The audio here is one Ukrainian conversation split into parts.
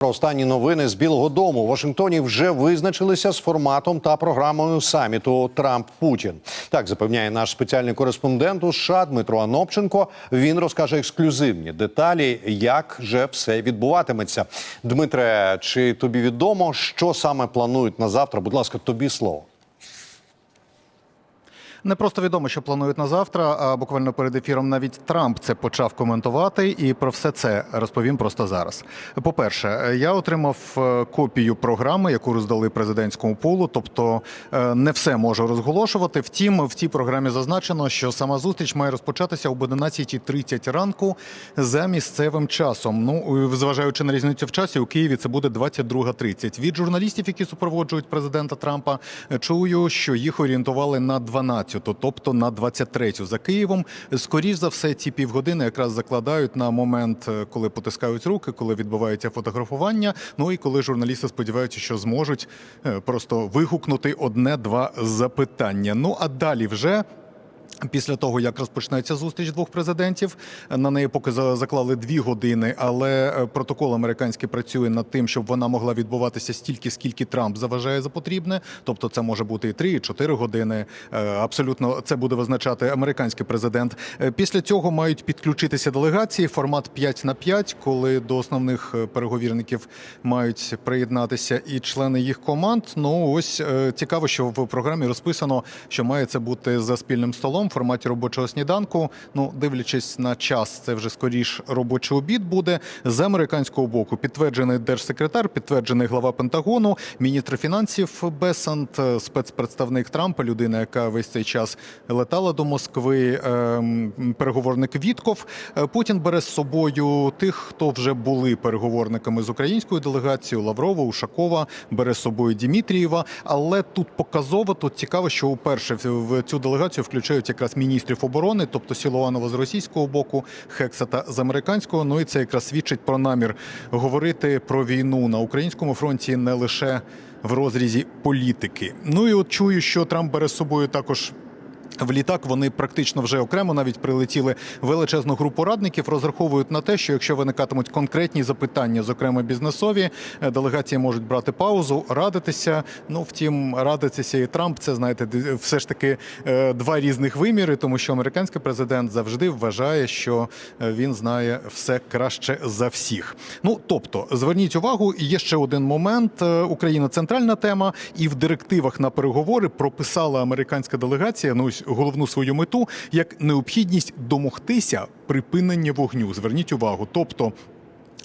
Про останні новини з Білого Дому у Вашингтоні вже визначилися з форматом та програмою саміту Трамп Путін. Так запевняє наш спеціальний кореспондент у США Дмитро Анопченко. Він розкаже ексклюзивні деталі, як же все відбуватиметься. Дмитре, чи тобі відомо, що саме планують на завтра? Будь ласка, тобі слово. Не просто відомо, що планують на завтра, а буквально перед ефіром навіть Трамп це почав коментувати, і про все це розповім просто зараз. По-перше, я отримав е, копію програми, яку роздали президентському пулу, тобто е, не все можу розголошувати. Втім, в цій програмі зазначено, що сама зустріч має розпочатися об 11.30 ранку за місцевим часом. Ну, зважаючи на різницю в часі, у Києві це буде 22.30. Від журналістів, які супроводжують президента Трампа, чую, що їх орієнтували на 12 тобто на 23-ю за Києвом. Скоріш за все, ці півгодини якраз закладають на момент, е, коли потискають руки, коли відбувається фотографування. Ну і коли журналісти сподіваються, що зможуть е, просто вигукнути одне-два запитання. Ну а далі вже. Після того, як розпочнеться зустріч двох президентів, на неї поки заклали дві години, але е, протокол американський працює над тим, щоб вона могла відбуватися стільки, скільки Трамп заважає за потрібне. Тобто, це може бути і три, і чотири години. Е, Абсолютно це буде визначати американський президент. Е, Після цього мають підключитися делегації. Формат 5 на 5, коли до основних переговірників мають приєднатися і члени їх команд. Ну ось цікаво, що в програмі розписано, що має це бути за спільним столом в форматі робочого сніданку. Ну, дивлячись на час, це вже скоріш робочий обід буде з американського боку. Підтверджений держсекретар, підтверджений глава Пентагону, міністр фінансів Бесант, е, спецпредставник Трампа, людина, яка весь цей час летала до Москви, ем, переговорник Вітков. Е, Путін бере з собою тих, хто вже були переговорниками з українською делегацією Лаврова, Ушакова, бере з собою Дімітрієва. Але тут показово, тут цікаво, що уперше в- в цю делегацію включають якраз міністрів оборони, тобто Сілуанова з російського боку, Хексата з американського. Ну і це якраз свідчить про намір говорити про війну на українському фронті не лише в розрізі політики. Ну і от чую, що Трамп бере з собою також. В літак вони практично вже окремо навіть прилетіли величезну групу радників. Розраховують на те, що якщо виникатимуть конкретні запитання, зокрема бізнесові, е, делегації можуть брати паузу, радитися. Ну втім, радитися і Трамп це знаєте, все ж таки е, два різних виміри, тому що американський президент завжди вважає, що е, він знає все краще за всіх. Ну тобто, зверніть увагу, є ще один момент. Україна центральна тема, і в директивах на переговори прописала американська делегація. Ну головну свою мету як необхідність домогтися припинення вогню. Зверніть увагу, тобто.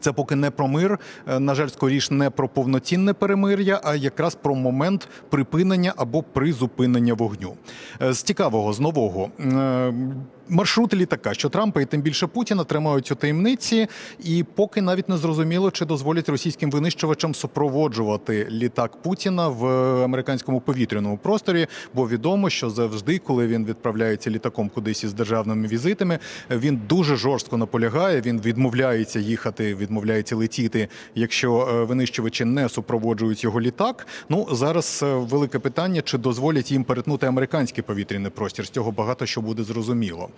Це поки не про мир, е, на жаль, скоріш не про повноцінне перемир'я, а якраз про момент припинення або призупинення вогню. Е, З цікавого, з нового. Маршрут літака, що Трампа і тим більше Путіна тримають у таємниці, і поки навіть не зрозуміло, чи дозволять російським винищувачам супроводжувати літак Путіна в американському повітряному просторі. Бо відомо, що завжди, коли він відправляється літаком кудись із державними візитами, він дуже жорстко наполягає. Він відмовляється їхати, відмовляється летіти, якщо е, винищувачі не супроводжують його літак. Ну зараз е, велике питання, чи дозволять їм перетнути американський повітряний простір. З цього багато що буде зрозуміло.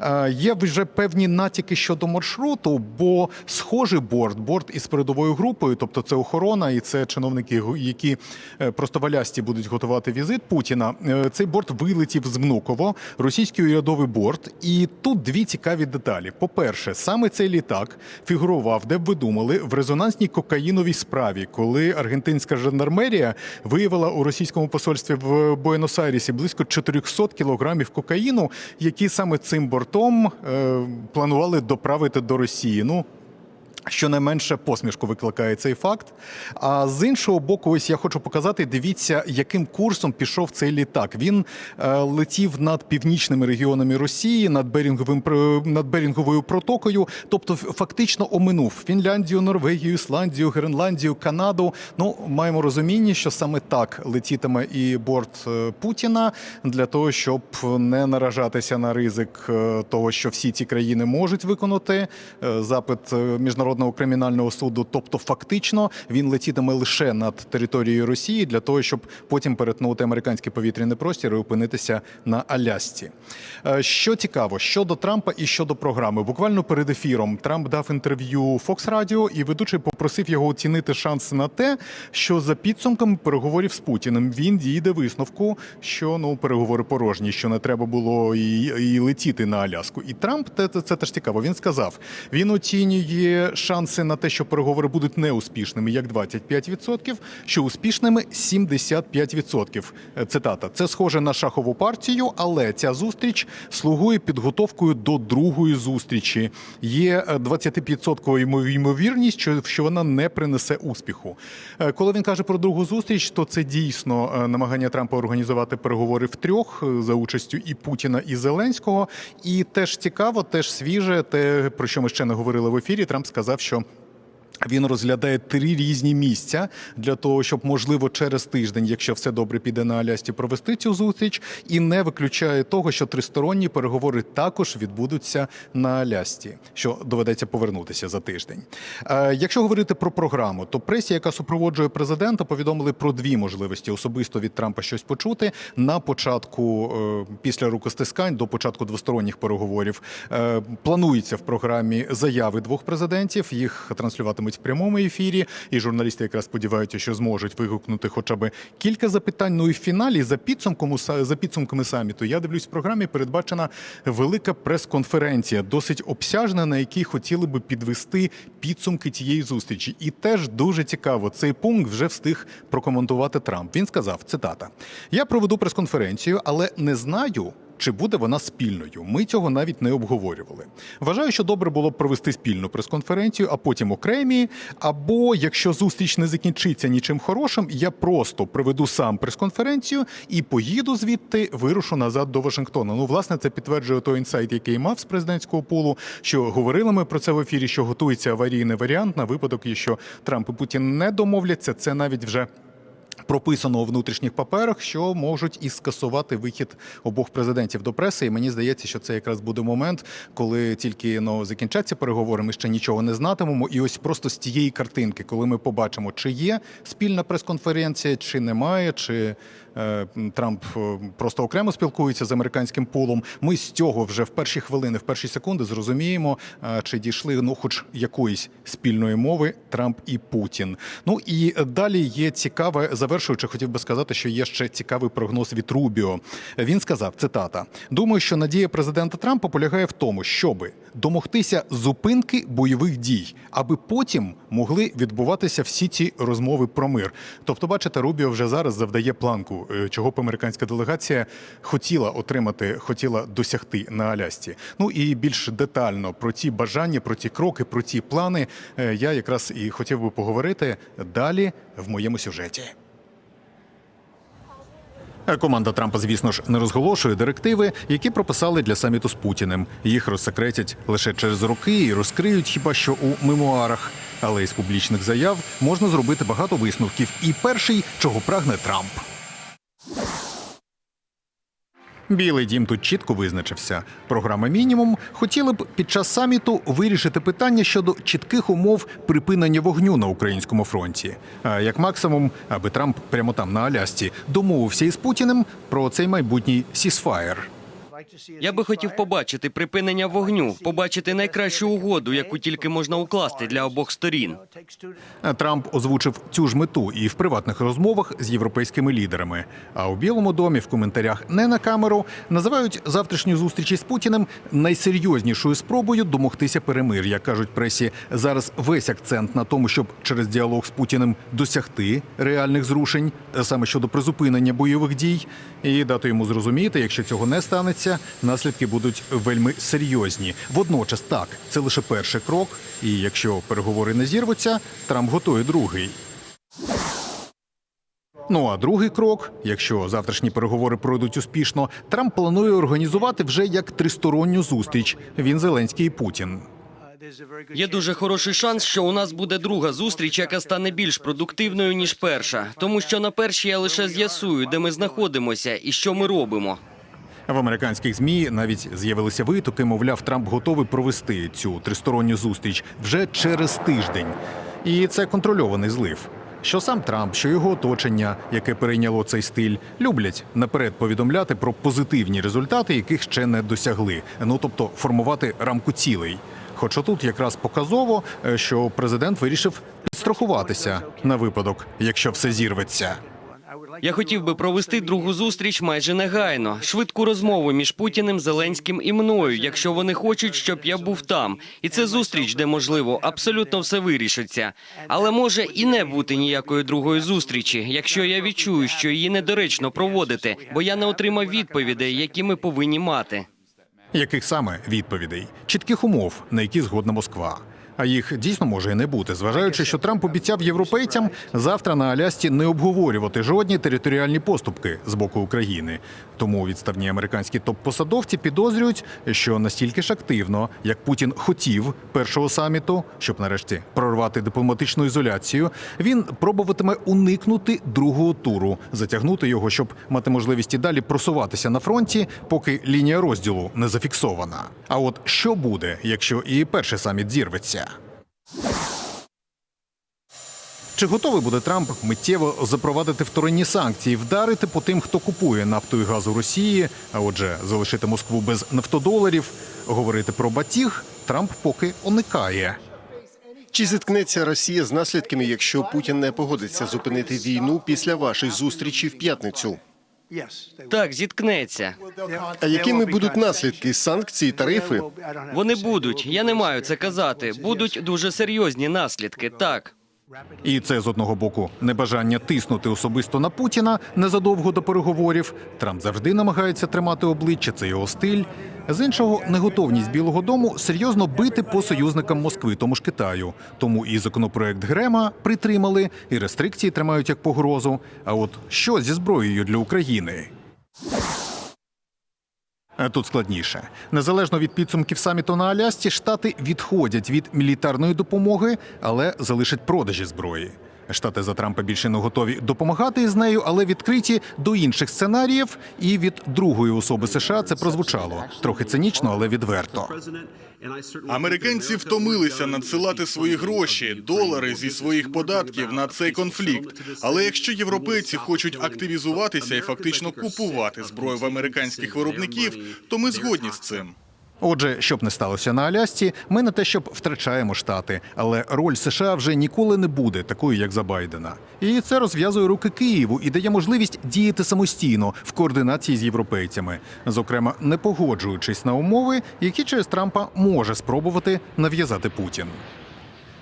Е, Є вже певні натяки щодо маршруту, бо схожий борт, борт із передовою групою, тобто це охорона і це чиновники, які е, просто валясті будуть готувати візит Путіна. Е, Цей борт вилетів з Внуково, російський урядовий борт. І тут дві цікаві деталі. По-перше, саме цей літак фігурував, де б ви думали, в резонансній кокаїновій справі, коли аргентинська жандармерія виявила у російському посольстві в Буенос-Айресі близько 400 кілограмів кокаїну, які саме цим бортом е, планували доправити до Росії. Ну Щонайменше посмішку викликає цей факт. А з іншого боку, ось я хочу показати. Дивіться, яким курсом пішов цей літак. Він е, летів над північними регіонами Росії, над Берінговим над Берінговою протокою. Тобто, фактично оминув Фінляндію, Норвегію, Ісландію, Гренландію, Канаду. Ну маємо розуміння, що саме так летітиме і борт е, Путіна для того, щоб не наражатися на ризик е, того, що всі ці країни можуть виконати е, запит міжнародного міжнародного кримінального суду. Тобто, фактично, він летітиме лише над територією Росії для того, щоб потім перетнути американський повітряний простір і опинитися на Алясці. Е, Що цікаво, щодо Трампа і щодо програми, буквально перед ефіром Трамп дав інтерв'ю Fox Radio, і ведучий попросив його оцінити шанси на те, що за підсумками переговорів з Путіним він дійде висновку, що ну переговори порожні, що не треба було і, і летіти на Аляску. І Трамп це, це, це теж цікаво. Він сказав, він оцінює шанси на те, що переговори будуть неуспішними, як 25%, що успішними 75%. Е, Цитата: це схоже на шахову партію, але ця зустріч слугує підготовкою до другої зустрічі. Є е, 25% ймовірність, що, вона не принесе успіху. Е, Коли він каже про другу зустріч, то це дійсно е, намагання Трампа організувати переговори втрьох е, за участю і Путіна, і Зеленського. І теж цікаво, теж свіже, те про що ми ще не говорили в ефірі. Трамп сказав, що. Він розглядає три різні місця для того, щоб можливо через тиждень, якщо все добре піде на Алясці, провести цю зустріч, і не виключає того, що тристоронні переговори також відбудуться на Алясці, що доведеться повернутися за тиждень. Е, якщо говорити про програму, то пресі, яка супроводжує президента, повідомили про дві можливості особисто від Трампа щось почути на початку е, після рукостискань до початку двосторонніх переговорів. Е, планується в програмі заяви двох президентів. Їх транслюватимуть в прямому ефірі, і журналісти якраз сподіваються, що зможуть вигукнути хоча б кілька запитань. Ну і в фіналі за підсумком за підсумками саміту. Я дивлюсь в програмі. Передбачена велика прес-конференція, досить обсяжна, на якій хотіли би підвести підсумки цієї зустрічі. І теж дуже цікаво, цей пункт вже встиг прокоментувати Трамп. Він сказав: цитата: Я проведу прес-конференцію, але не знаю. Чи буде вона спільною? Ми цього навіть не обговорювали. Вважаю, що добре було б провести спільну прес-конференцію, а потім окремі. Або якщо зустріч не закінчиться нічим хорошим, я просто проведу сам прес-конференцію і поїду звідти, вирушу назад до Вашингтона. Ну, власне, це підтверджує той інсайт, який мав з президентського пулу. Що говорили ми про це в ефірі, що готується аварійний варіант на випадок, якщо Трамп і Путін не домовляться. Це навіть вже. Прописано у внутрішніх паперах, що можуть і скасувати вихід обох президентів до преси. І мені здається, що це якраз буде момент, коли тільки ну, закінчаться переговори, ми ще нічого не знатимемо. І ось просто з тієї картинки, коли ми побачимо, чи є спільна прес-конференція, чи немає, чи Трамп е, просто окремо спілкується з американським пулом. Ми з цього вже в перші хвилини, в перші секунди зрозуміємо, е, чи дійшли ну, хоч якоїсь спільної мови Трамп і Путін. Ну і далі є цікаве завершуючи, хотів би сказати, що є ще цікавий прогноз від Рубіо. Він сказав: цитата: Думаю, що надія президента Трампа полягає в тому, щоби домогтися зупинки бойових дій, аби потім могли відбуватися всі ці розмови про мир. Тобто, бачите, Рубіо вже зараз завдає планку, е, чого б американська делегація хотіла отримати, хотіла досягти на Алясці. Ну і більш детально про ці бажання, про ці кроки, про ці плани е, я якраз і хотів би поговорити далі в моєму сюжеті. Е, Команда Трампа, звісно ж, не розголошує директиви, які прописали для саміту з Путіним. Їх розсекретять лише через роки і розкриють хіба що у мемуарах. Але із публічних заяв можна зробити багато висновків. І перший, чого прагне Трамп. Білий дім тут чітко визначився. Програма мінімум хотіли б під час саміту вирішити питання щодо чітких умов припинення вогню на українському фронті. А як максимум, аби Трамп прямо там на Алясці домовився із Путіним про цей майбутній сісфаєр. Я би хотів побачити припинення вогню, побачити найкращу угоду, яку тільки можна укласти для обох сторін. Трамп озвучив цю ж мету і в приватних розмовах з європейськими лідерами. А у Білому домі в коментарях не на камеру називають завтрашню зустріч із Путіним найсерйознішою спробою домогтися перемир'я. кажуть пресі. Зараз весь акцент на тому, щоб через діалог з Путіним досягти реальних зрушень, саме щодо призупинення бойових дій, і дати йому зрозуміти, якщо цього не станеться, наслідки будуть вельми серйозні. Водночас, так, це лише перший крок. І якщо переговори не зірвуться, Трамп готує другий. Ну а другий крок, якщо завтрашні переговори пройдуть успішно, Трамп планує організувати вже як тристоронню зустріч. Він Зеленський і Путін. Є дуже хороший шанс, що у нас буде друга зустріч, яка стане більш продуктивною ніж перша, тому що на першій я лише з'ясую, де ми знаходимося і що ми робимо. В американських змі навіть з'явилися витоки. Мовляв, Трамп готовий провести цю тристоронню зустріч вже через тиждень. І це контрольований злив. Що сам Трамп, що його оточення, яке перейняло цей стиль, люблять наперед повідомляти про позитивні результати, яких ще не досягли. Ну тобто формувати рамку цілей. Хоча тут якраз показово, е, що президент вирішив підстрахуватися на випадок, якщо все зірветься. Я хотів би провести другу зустріч майже негайно, швидку розмову між Путіним, Зеленським і мною, якщо вони хочуть, щоб я був там. І це зустріч, де можливо абсолютно все вирішиться. Але може і не бути ніякої другої зустрічі, якщо я відчую, що її недоречно проводити, бо я не отримав відповідей, які ми повинні мати. Яких саме відповідей? Чітких умов, на які згодна Москва. А їх дійсно може і не бути, зважаючи, що Трамп обіцяв європейцям завтра на Алясці не обговорювати жодні територіальні поступки з боку України. Тому відставні американські топ-посадовці підозрюють, що настільки ж активно, як Путін хотів першого саміту, щоб нарешті прорвати дипломатичну ізоляцію, він пробуватиме уникнути другого туру, затягнути його, щоб мати можливість і далі просуватися на фронті, поки лінія розділу не зафіксована. А от що буде, якщо і перший саміт зірветься? Чи готовий буде Трамп миттєво запровадити вторинні санкції, вдарити по тим, хто купує нафту і газ у Росії, а отже, залишити Москву без нафтодоларів? Говорити про батіг Трамп поки уникає. Чи зіткнеться Росія з наслідками, якщо Путін не погодиться зупинити війну після вашої зустрічі в п'ятницю? Так, зіткнеться. А якими будуть наслідки санкції, тарифи? Вони будуть. Я не маю це казати. Будуть дуже серйозні наслідки. Так. І це з одного боку небажання тиснути особисто на Путіна незадовго до переговорів. Трамп завжди намагається тримати обличчя, це його стиль. З іншого, неготовність Білого Дому серйозно бити по союзникам Москви, тому ж Китаю. Тому і законопроект Грема притримали, і рестрикції тримають як погрозу. А от що зі зброєю для України? А Тут складніше. Незалежно від підсумків саміту на Алясці, штати відходять від мілітарної допомоги, але залишать продажі зброї. Штати за Трампа більше не готові допомагати з нею, але відкриті до інших сценаріїв. І від другої особи США це прозвучало трохи цинічно, але відверто. Американці втомилися надсилати свої гроші, долари зі своїх податків на цей конфлікт. Але якщо європейці хочуть активізуватися і фактично купувати зброю в американських виробників, то ми згодні з цим. Отже, щоб не сталося на Алясці, ми не те, щоб втрачаємо штати, але роль США вже ніколи не буде такою, як за Байдена. І це розв'язує руки Києву і дає можливість діяти самостійно в координації з європейцями, зокрема, не погоджуючись на умови, які через Трампа може спробувати нав'язати Путін.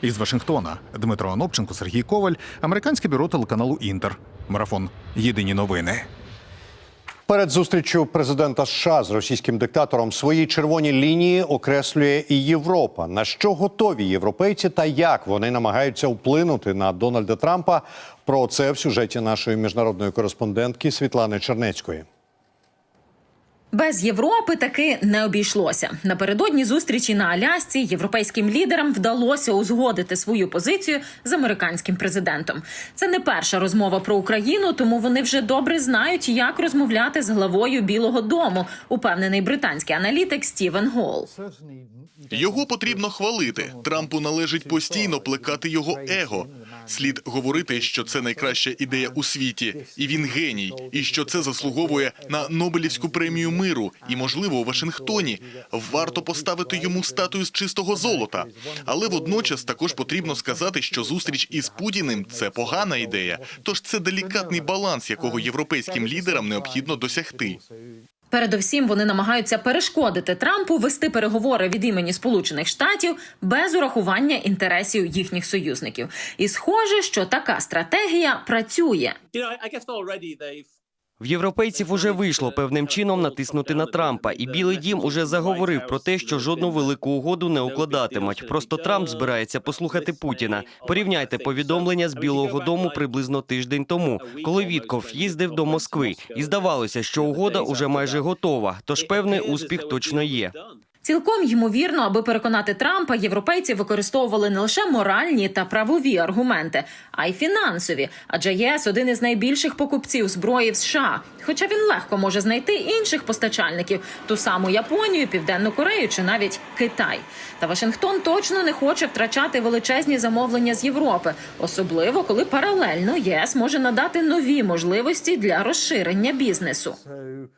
Із Вашингтона Дмитро Анопченко, Сергій Коваль, американське бюро телеканалу Інтер. Марафон. Єдині новини. Перед зустрічю президента США з російським диктатором свої червоні лінії окреслює і Європа. На що готові європейці та як вони намагаються вплинути на Дональда Трампа? Про це в сюжеті нашої міжнародної кореспондентки Світлани Чернецької. Без Європи таки не обійшлося. Напередодні зустрічі на Алясці європейським лідерам вдалося узгодити свою позицію з американським президентом. Це не перша розмова про Україну, тому вони вже добре знають, як розмовляти з главою Білого Дому. Упевнений британський аналітик Стівен Голл. Його потрібно хвалити. Трампу належить постійно плекати його его. Слід говорити, що це найкраща ідея у світі, і він геній, і що це заслуговує на Нобелівську премію миру. І, можливо, у Вашингтоні варто поставити йому статую з чистого золота. Але водночас також потрібно сказати, що зустріч із Путіним це погана ідея. Тож це делікатний баланс, якого європейським лідерам необхідно досягти. Передовсім вони намагаються перешкодити Трампу вести переговори від імені Сполучених Штатів без урахування інтересів їхніх союзників. І схоже, що така стратегія працює. В європейців уже вийшло певним чином натиснути на Трампа, і Білий Дім уже заговорив про те, що жодну велику угоду не укладатимуть. Просто Трамп збирається послухати Путіна. Порівняйте повідомлення з Білого Дому приблизно тиждень тому, коли Вітков їздив до Москви, і здавалося, що угода уже майже готова. Тож певний успіх точно є. Цілком ймовірно, аби переконати Трампа, європейці використовували не лише моральні та правові аргументи, а й фінансові. Адже ЄС один із найбільших покупців зброї в США. Хоча він легко може знайти інших постачальників, ту саму Японію, Південну Корею чи навіть Китай. Та Вашингтон точно не хоче втрачати величезні замовлення з Європи, особливо коли паралельно ЄС може надати нові можливості для розширення бізнесу.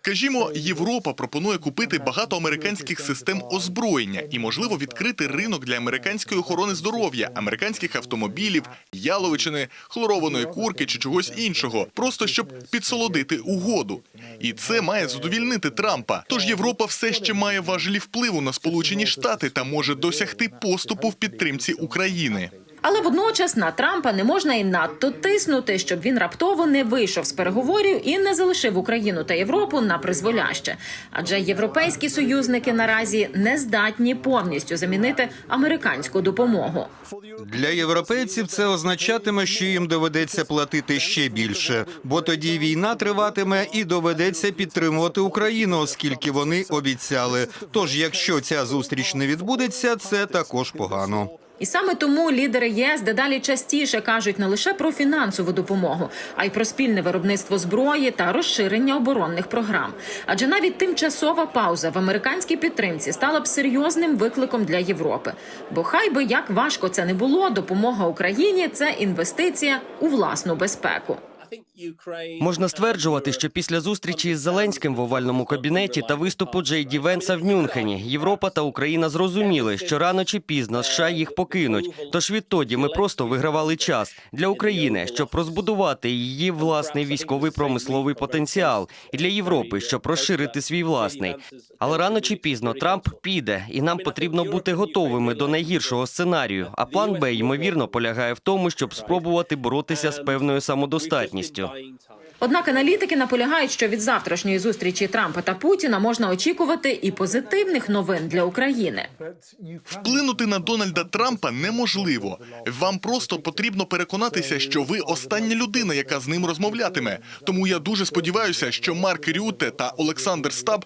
Кажімо, Європа пропонує купити багато американських систем озброєння і, можливо, відкрити ринок для американської охорони здоров'я, американських автомобілів, яловичини, хлорованої курки чи чогось іншого, просто щоб підсолодити угоду. І це має задовільнити Трампа. Тож Європа все ще має важелі впливу на Сполучені Штати та може досягти поступу в підтримці України. Але водночас на Трампа не можна і надто тиснути, щоб він раптово не вийшов з переговорів і не залишив Україну та Європу на призволяще. Адже європейські союзники наразі не здатні повністю замінити американську допомогу. Для європейців це означатиме, що їм доведеться платити ще більше, бо тоді війна триватиме і доведеться підтримувати Україну, оскільки вони обіцяли. Тож, якщо ця зустріч не відбудеться, це також погано. І саме тому лідери ЄС дедалі частіше кажуть не лише про фінансову допомогу, а й про спільне виробництво зброї та розширення оборонних програм. Адже навіть тимчасова пауза в американській підтримці стала б серйозним викликом для Європи. Бо хай би як важко це не було, допомога Україні це інвестиція у власну безпеку. Можна стверджувати, що після зустрічі з Зеленським в овальному кабінеті та виступу Джей Ді Венса в Мюнхені Європа та Україна зрозуміли, що рано чи пізно США їх покинуть. Тож відтоді ми просто вигравали час для України, щоб розбудувати її власний військовий промисловий потенціал, і для Європи, щоб розширити свій власний. Але рано чи пізно Трамп піде, і нам потрібно бути готовими до найгіршого сценарію. А план Б ймовірно полягає в тому, щоб спробувати боротися з певною самодостатністю. dying time. Однак аналітики наполягають, що від завтрашньої зустрічі Трампа та Путіна можна очікувати і позитивних новин для України. Вплинути на Дональда Трампа неможливо. Вам просто потрібно переконатися, що ви остання людина, яка з ним розмовлятиме. Тому я дуже сподіваюся, що Марк Рюте та Олександр Стаб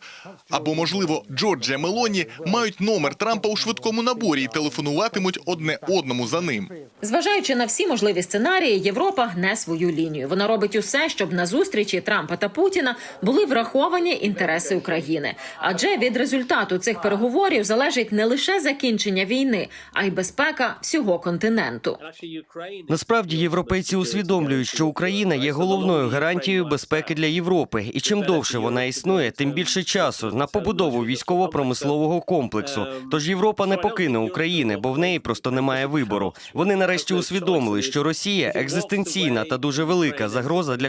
або, можливо, Джорджія Мелоні мають номер Трампа у швидкому наборі і телефонуватимуть одне одному за ним. Зважаючи на всі можливі сценарії, Європа гне свою лінію. Вона робить усе, щоб на зустрічі Трампа та Путіна були враховані інтереси України. Адже від результату цих переговорів залежить не лише закінчення війни, а й безпека всього континенту. Насправді європейці усвідомлюють, що Україна є головною гарантією безпеки для Європи, і чим довше вона існує, тим більше часу на побудову військово-промислового комплексу. Тож Європа не покине України, бо в неї просто немає вибору. Вони нарешті усвідомили, що Росія екзистенційна та дуже велика загроза для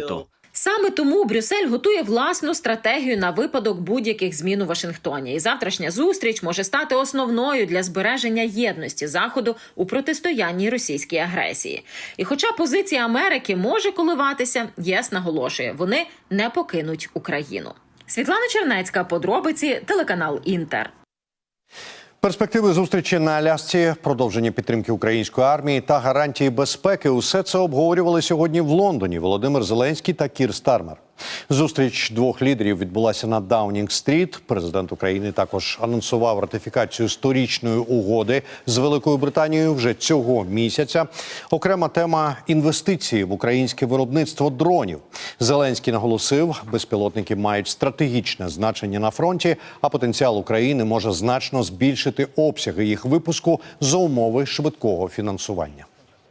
континенту. Саме тому Брюссель готує власну стратегію на випадок будь-яких змін у Вашингтоні. І завтрашня зустріч може стати основною для збереження єдності заходу у протистоянні російській агресії. І хоча позиція Америки може коливатися, ЄС наголошує, вони не покинуть Україну. Світлана Чернецька, подробиці, телеканал Інтер. Перспективи зустрічі на Алясці, продовження підтримки української армії та гарантії безпеки. Усе це обговорювали сьогодні в Лондоні. Володимир Зеленський та Кір Стармер. Зустріч двох лідерів відбулася на Даунінг-стріт. Президент України також анонсував ратифікацію сторічної угоди з Великою Британією вже цього місяця. Окрема тема інвестиції в українське виробництво дронів. Зеленський наголосив, безпілотники мають стратегічне значення на фронті, а потенціал України може значно збільшити обсяги їх випуску за умови швидкого фінансування.